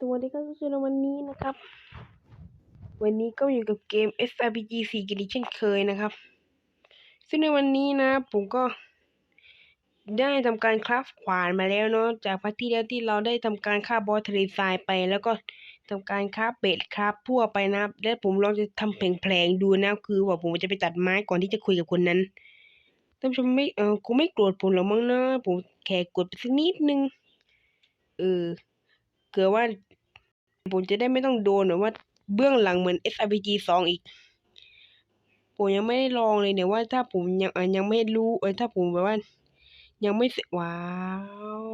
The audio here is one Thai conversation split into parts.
สวัสดีครับทุกคนในวันนี้นะครับ วันนี้ก็อยู่กับเกม SRPG 4กันอีกเช่นเคยนะครับ ซึ่งในวันนี้นะ ผมก็ได้ทำการคราฟขวานมาแล้วเนาะจากพาร์ทที่แล้วที่เราได้ทำการฆ่าบอสทะเลทรายไป แล้วก็ทำการคราฟเบ็ดคราฟพั่วไปนะและผมลองจะทำแผลงๆดูนะคือว่าผมจะไปตัดไม้ก่อนที่จะคุยกับคนนั้นท่านผู้ชมไม่เออคงไม่โกรธผมหรอกมั้งนะผมแค่กดไปสักนิดนึงเออเกือว่า ผมจะได้ไม่ต้องโดนแบบว่าเบื้องหลังเหมือน SRPG 2 อีก ผมยังไม่ได้ลองเลยเนี่ยว่าถ้าผมยังยังไม่รู้เออถ้าผมแบบว่า ยังไม่เสร็จว้าว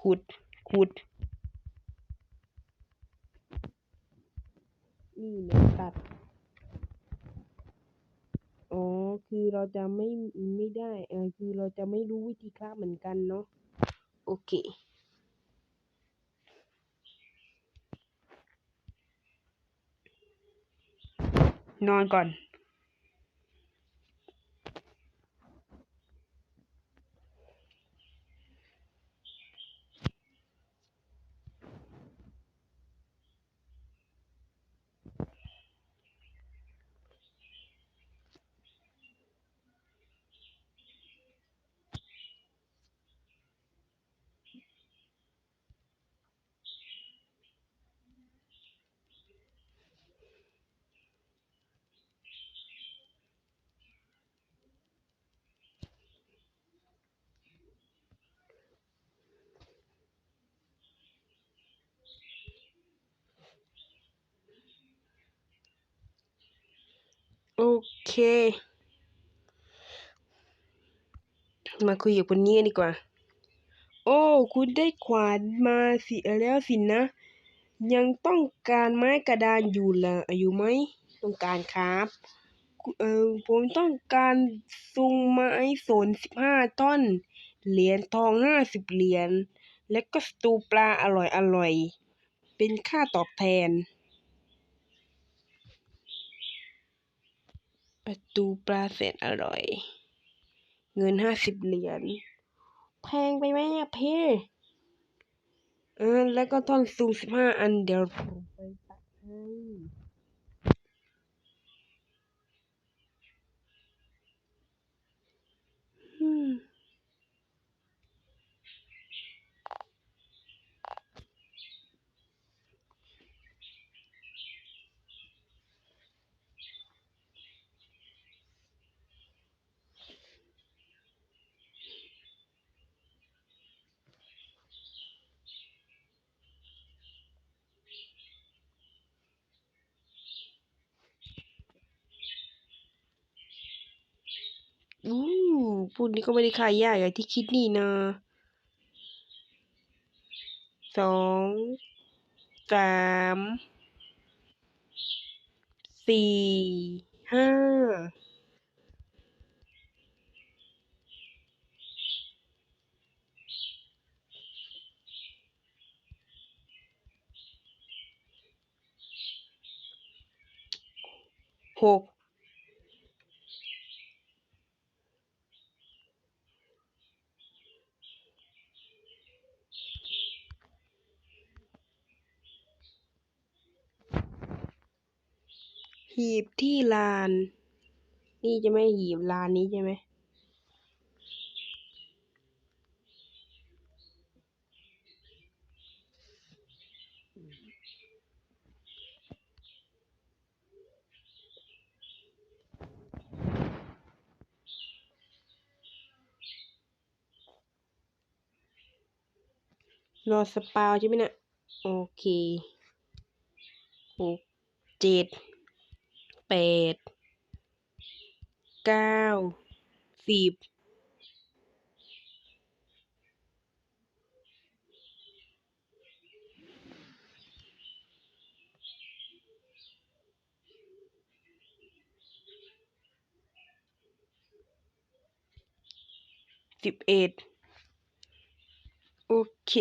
ขุดขุด นี่เนี่ยตัด อ๋อ คือเราจะไม่ไม่ได้คือเราจะไม่รู้วิธีฆ่าเหมือนกันเนาะ โอเค นอนก่อน โอเค มาคุยกับคนนี้กันดีกว่า โอ้ คุณได้ขวานมาสิแล้วสินะ ยังต้องการไม้กระดานอยู่ละอยู่ไหม ต้องการครับ เออผมต้องการซุงไม้สนสิบห้าท่อน เหรียญทองห้าสิบเหรียญ และก็สตูปลาอร่อยอร่อย เป็นค่าตอบแทน ประตูปลาแสนอร่อย เงินห้าสิบเหรียญแพงไปไหมอะเพ่เออแล้วก็ท่อนซูงสิบห้าอันเดี๋ยวผมไปตัดให้อืม อู้พวกนี้ก็ไม่ได้ขายยากอย่างที่คิดนี่นะสองสามสี่ห้าหก หีบที่ลาน นี่จะไม่หีบลานนี้ใช่ไหมรอสปาวใช่ไหมนะี่ยโอเคหกเจ็ด แปด เก้า สิบ สิบเอ็ด โอเค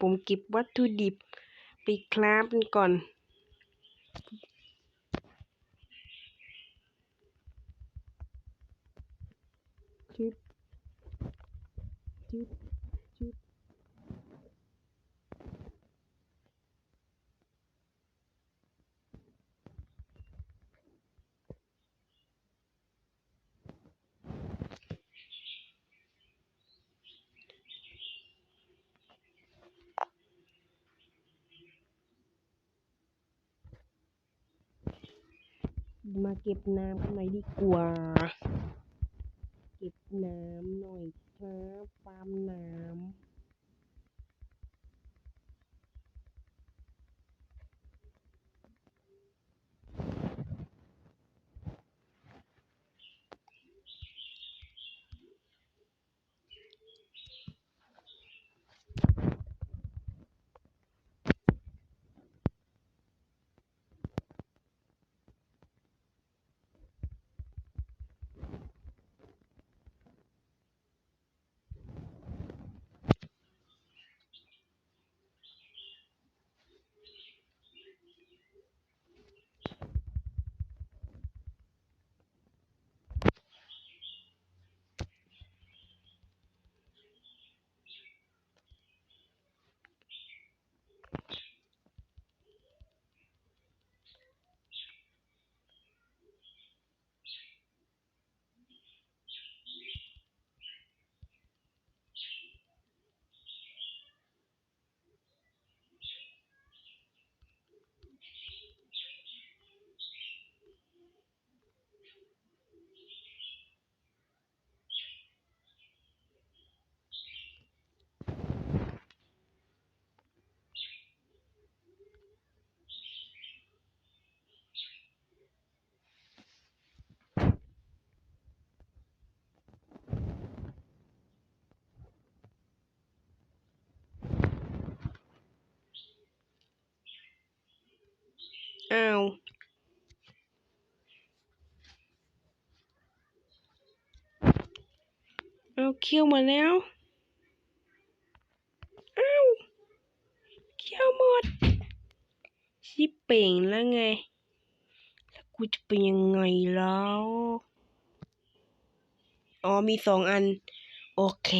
ผมเก็บวัตถุดิบไปคราฟกันก่อนชึบ มาเก็บน้ำกันหน่อยดีกว่า เก็บน้ำหน่อยครับฟาร์มน้ำ อ้าวเอาเคี่ยวหมาแล้วอ้าวเคี่ยวหมดชิบเป่งแล้วไง แล้วกูจะเป็นยังไงแล้ว อ๋อมีสองอัน โอเค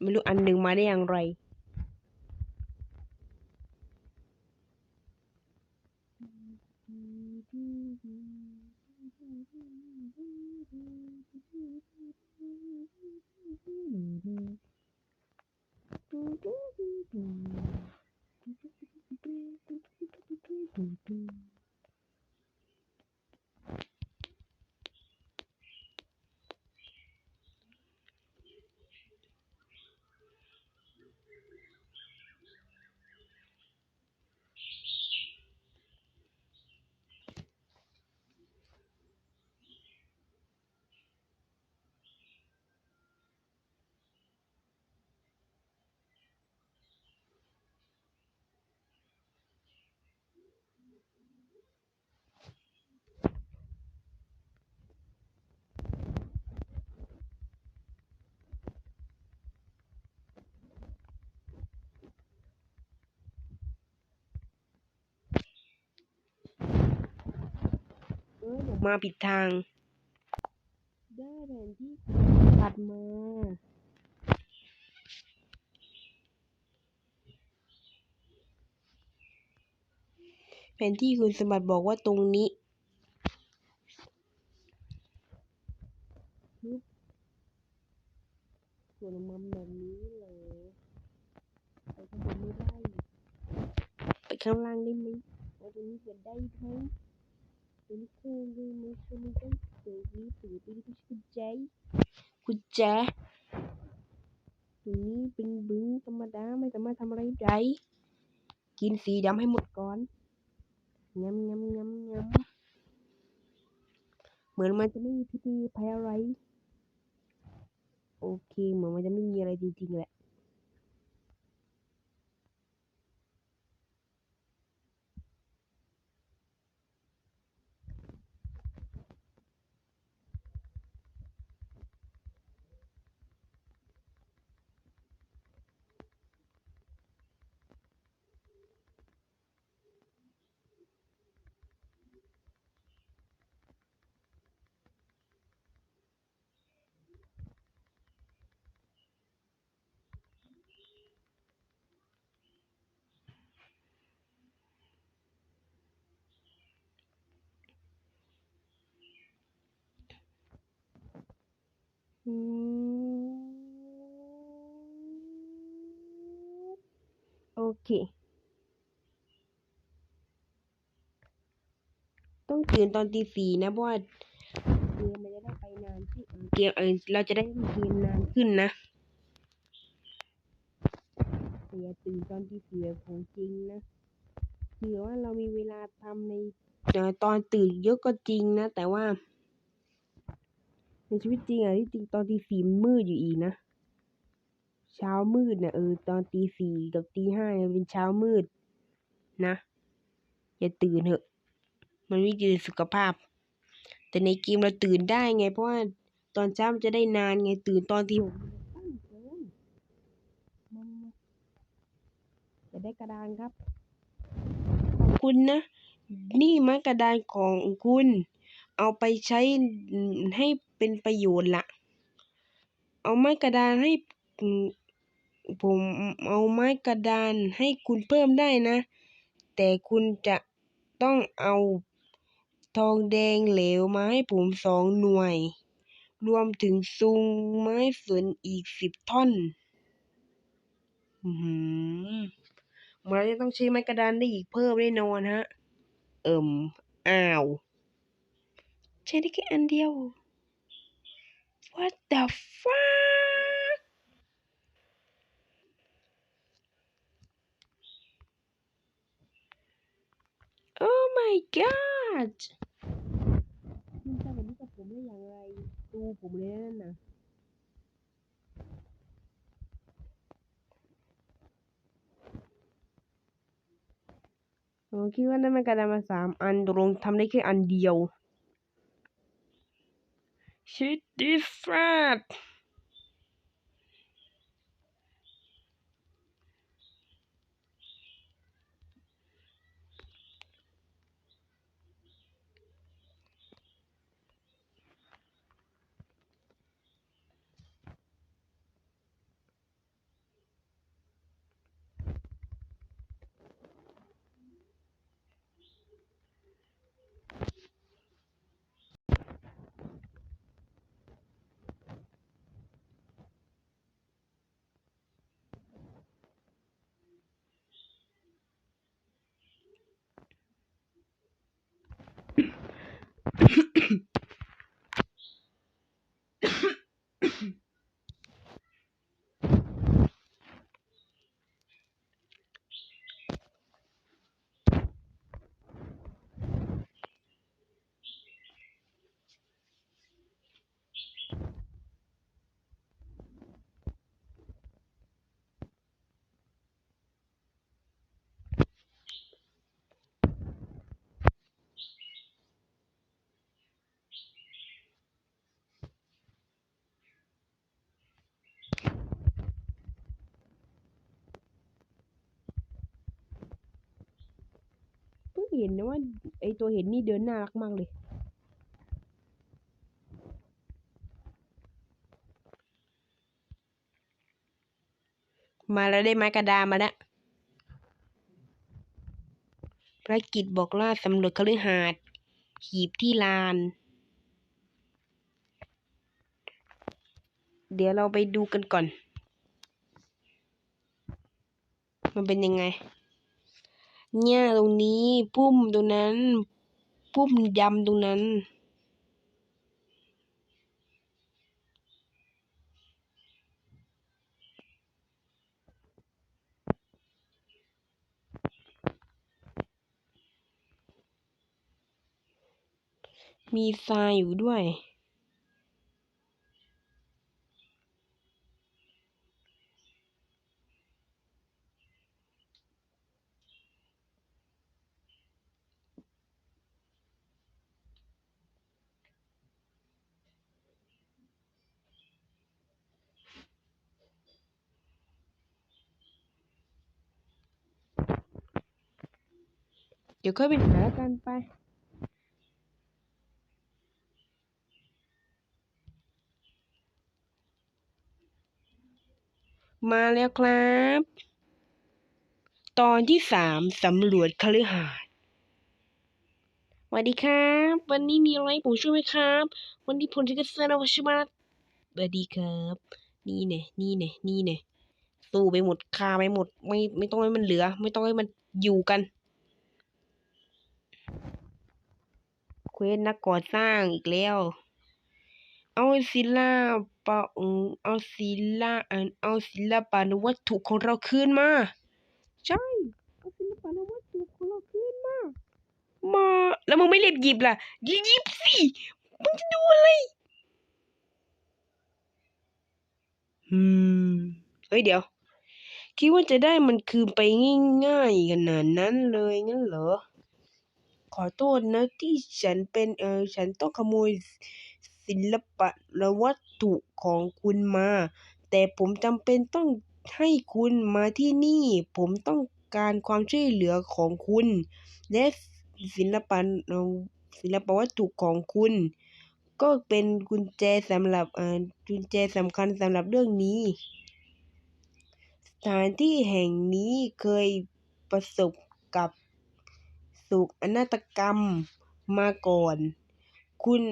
ไม่รู้อันหนึ่งมาได้อย่างไร เออผ มมาผิดทาง ได้แผนที่ตัดมา แผนที่คุณสมบัติบอกว่าตรงนี้ปึ๊บส่วนออกมันแบบนี้เลยไปข้างบนไม่ได้ ไปข้างล่างได้ไหมเอาตรงนี้เปิดได้ไหม ตรงนี้เครื่องได้ไหมตรงนี้ต้องเปิดนี้เปิดนี้ต้องกุญแจกุญแจตรงนี้เป็นบึ้งธรรมดาไม่สามารถทำอะไรได้กินสีดำให้หมดก่อนงำงำงำงำเหมือนมันจะไม่มีพิธีภัยอะไร โอเค เหมือนมันจะไม่มีอะไรจริงๆแหละ ค ต้องตื่นตอนตีสี่นะเพราะว่าเกมมันจะได้ไปนานที่เกมเออเราจะได้เล่นเกมนานขึ้นนะแต่อย่าตื่นตอนตีสี่ของจริงนะถือว่าเรามีเวลาทำในตอนตื่นเยอะก็จริงนะ แต่ว่า ในชีวิตจริงอะที่จริงตอนตีสี่มันมืดอยู่อีกนะ เช้ามืดนะเออตอนตีสี่กับตีห้าเนี่ยเป็นเช้ามืด นะอย่าตื่นเถอะ มันไม่ดีต่อสุขภาพ แต่ในเกมเราตื่นได้ไง เพราะว่าตอนเช้ามันจะได้นานไงตื่นตอนตีหกตั้งเกินมามาจะได้กระดานครับ ขอบคุณนะ นี่ไม้กระดานของคุณ เอาไปใช้ให้เป็นประโยชน์ละเอาไม้กระดานให้ผมเอาไม้กระดานให้คุณเพิ่มได้นะ แต่คุณจะต้องเอาทองแดงเหลวมาให้ผมสองหน่วย รวมถึงซุงไม้สนอีกสิบท่อนอือหือเราจะต้องใช้ไม้กระดานได้อีกเพิ่มแน่นอนฮะ เอิ่มอ้าว ใช้ได้แค่อันเดียว What the fuck Oh my god คุณทำแบบนี้กับผมได้อย่างไรดูผมเลยนั่นนะ ผมคิดว่าได้ไม้กระดานมาสามอันตกลงทำได้แค่อันเดียว It's different. เห็นนะว่าไอตัวเห็นนี่เดินน่ารักมากเลย มาแล้วได้ไม้กระดานมาแล้วภารกิจบอกล่าสำรวจคฤหาสน์หีบที่ลาน เดี๋ยวเราไปดูกันก่อน มันเป็นยังไง เนี่ยตรงนี้ พุ่มตรงนั้น พุ่มยำตรงนั้น มีทรายอยู่ด้วย เดี๋ยวค่อยไปหาแล้วกันไปมาแล้วครับ ตอนที่สามสำรวจคฤหาสน์สวัสดีครับ วันนี้มีอะไรผมช่วยไหมครับ วันนี้ผมจะกระเซนเอาชิมาสวัสดีครับ นี่เนี่ยนี่เนี่ยนี่เนี่ยสู้ไปหมดฆ่าไปหมด ไม่ไม่ต้องให้มันเหลือ ไม่ต้องให้มันอยู่กัน ควสนักก่อสร้างอีกแล้ว เอาศิลาปะอืมเอาศิลาอันเอาศิลปะนวัตถุของเราคืนมา ใช่ เอาศิลปะนวัตถุของเราคืนมา มา แล้วมึงไม่เรียบหยิบล่ะหยิบสิมึงจะดูอะไรอืมเฮ้ยเดี๋ยว คิดว่าจะได้มันคืนไปง่ายๆขนาดนั้นเลยงั้นเหรอ ขอโทษนะที่ฉันเป็นเออฉันต้องขโมยศิลปะและวัตถุของคุณมา แต่ผมจำเป็นต้องให้คุณมาที่นี่ ผมต้องการความช่วยเหลือของคุณ และศิลปะศิลปะวัตถุของคุณ ก็เป็นกุญแจสำหรับเอ่อกุญแจสำคัญสำหรับเรื่องนี้ สถานที่แห่งนี้เคยประสบกับ สุกนาฏกรรมมาก่อน คุณ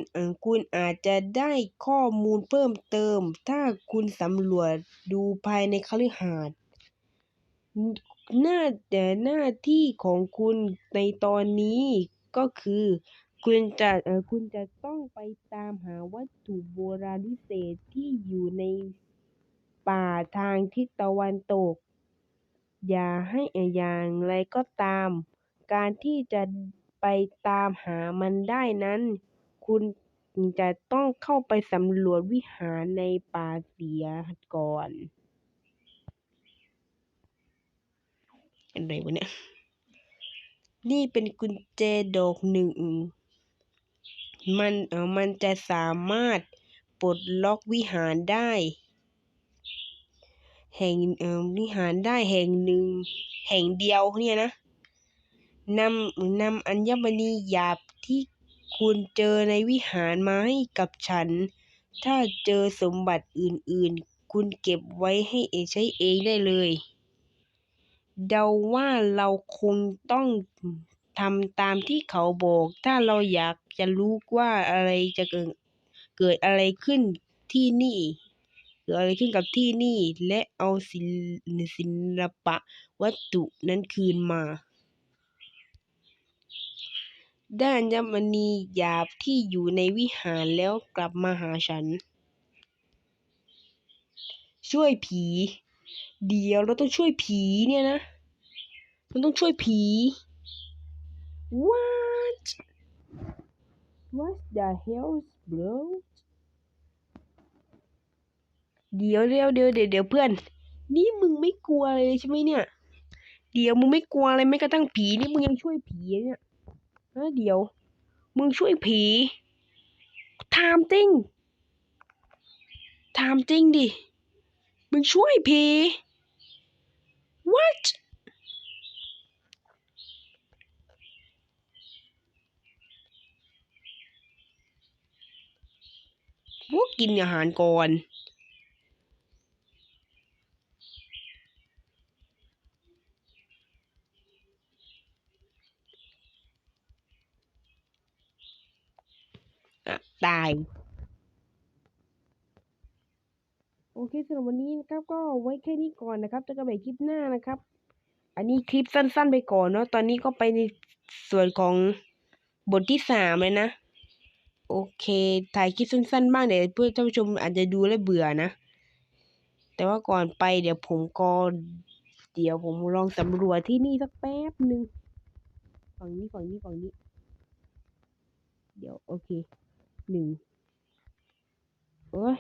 คุณอาจจะได้ข้อมูลเพิ่มเติม ถ้าคุณสำรวจดูภายในคฤหาสน์หน้าแต่หน้าที่ของคุณในตอนนี้ก็คือ คุณจะคุณจะต้องไปตามหาวัตถุโบราณวิเศษที่อยู่ในป่าทางทิศตะวันตก อย่าให้อ่ออย่างไรก็ตาม การที่จะไปตามหามันได้นั้น คุณจะต้องเข้าไปสำรวจวิหารในป่าเสียก่อนอะไรวะเนี่ย นี่เป็นกุญแจดอกหนึ่ง มันเออมันจะสามารถปลดล็อกวิหารได้ แห่งเออวิหารได้แห่งหนึ่ง แห่งเดียวเนี่ยนะ นำนำอัญมณีหยาบที่คุณเจอในวิหารมาให้กับฉัน ถ้าเจอสมบัติอื่นๆ คุณเก็บไว้ให้เอใช้เองได้เลย เดาว่าเราคงต้องทำตามที่เขาบอก ถ้าเราอยากจะรู้ว่าอะไรจะเกิดเกิดอะไรขึ้นที่นี่เกิดอะไรขึ้นกับที่นี่ และเอาศิลปะวัตถุนั้นคืนมา ด้านยมณีหยาบที่อยู่ในวิหารแล้วกลับมาหาฉัน ช่วยผี เดี๋ยวเราต้องช่วยผีเนี่ยนะเราต้องช่วยผี what what the hell bro เดี๋ยวเดี๋ยวเดี๋ยวเดี๋ยวเพื่อน นี่มึงไม่กลัวเลยใช่ไหมเนี่ย เดี๋ยวมึงไม่กลัวอะไรแม้กระทั่งผีนี่มึงยังช่วยผีเนี่ย เดี๋ยว มึงช่วยผีถามจริงถามจริงดิ มึงช่วยผี what พวกกินอาหารก่อน ตาย โอเคสำหรับวันนี้นะครับ ก็ไว้แค่นี้ก่อนนะครับจอกันใหม่คลิปหน้านะครับ อันนี้คลิปสั้น ๆ ไปก่อนเนาะตอนนี้ก็ไปในส่วนของบทที่สามเลยนะ โอเค ถ่ายคลิปสั้น ๆ บ้างเดี๋ยวเพื่อท่านผู้ชมอาจจะดูแล้วเบื่อนะ แต่ว่าก่อนไปเดี๋ยวผมก็เดี๋ยวผมลองสำรวจที่นี่สักแป๊บหนึ่งฝั่งนี้ฝั่งนี้ฝั่งนี้ เดี๋ยวโอเค หนึ่งโอ้ย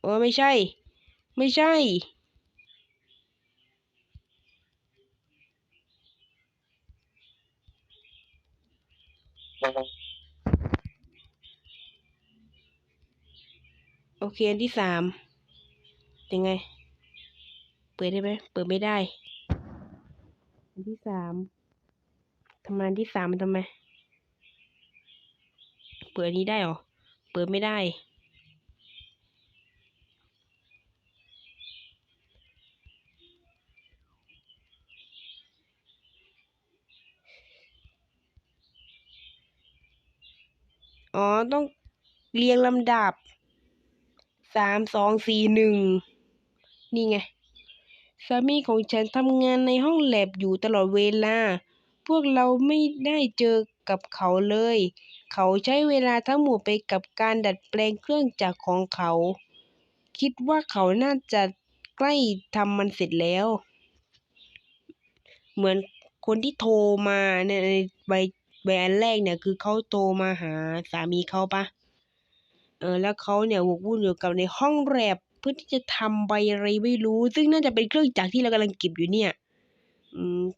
โอ้ยไม่ใช่ ไม่ใช่ โอเค อันที่สามยังไง เปิดได้ไหม เปิดไม่ได้ อันที่สาม ทำไมอันที่สามมันทำไม เปิดอันนี้ได้เหรอ เปิดไม่ได้ อ๋อ ต้องเรียงลำดับ สาม สอง สี่ หนึ่ง นี่ไง สามีของฉันทำงานในห้องแลบอยู่ตลอดเวลา พวกเราไม่ได้เจอกับเขาเลย เขาใช้เวลาทั้งหมดไปกับการดัดแปลงเครื่องจักรของเขา คิดว่าเขาน่าจะใกล้ทำมันเสร็จแล้ว เหมือนคนที่โทรมาในใบใบอันแรกเนี่ยคือเขาโทรมาหาสามีเขาปะเออแล้วเขาเนี่ยหมกมุ่นอยู่กับในห้องแลบเพื่อที่จะทำใบอะไรไม่รู้ ซึ่งน่าจะเป็นเครื่องจักรที่เรากำลังเก็บอยู่เนี่ย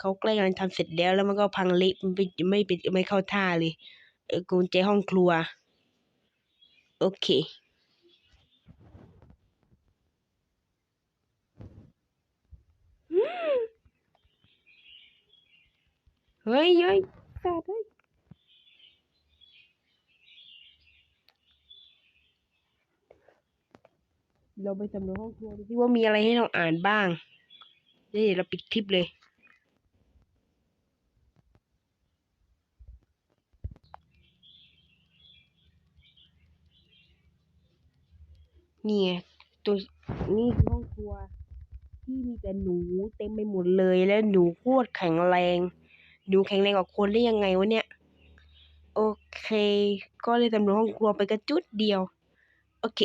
เขาใกล้กำลังทำเสร็จแล้วแล้วมันก็พังเละมันไม่ไม่เป็นไม่เข้าท่าเลยเออกุญแจห้องครัว โอเคเฮ้ยเฮ้ยแฟดเฮ้ยเราไปสำรวจห้องครัวดูสิว่ามีอะไรให้เราอ่านบ้างเดี๋ยวเราปิดคลิปเลย นี่ตัวนี่คือห้องครัว ที่มีแต่หนูเต็มไปหมดเลยแล้วหนูโคตรแข็งแรง หนูแข็งแรงกว่าคนได้ยังไงวะเนี่ย โอเค ก็เลยสำรวจห้องครัวไปกระจุดเดียว โอเค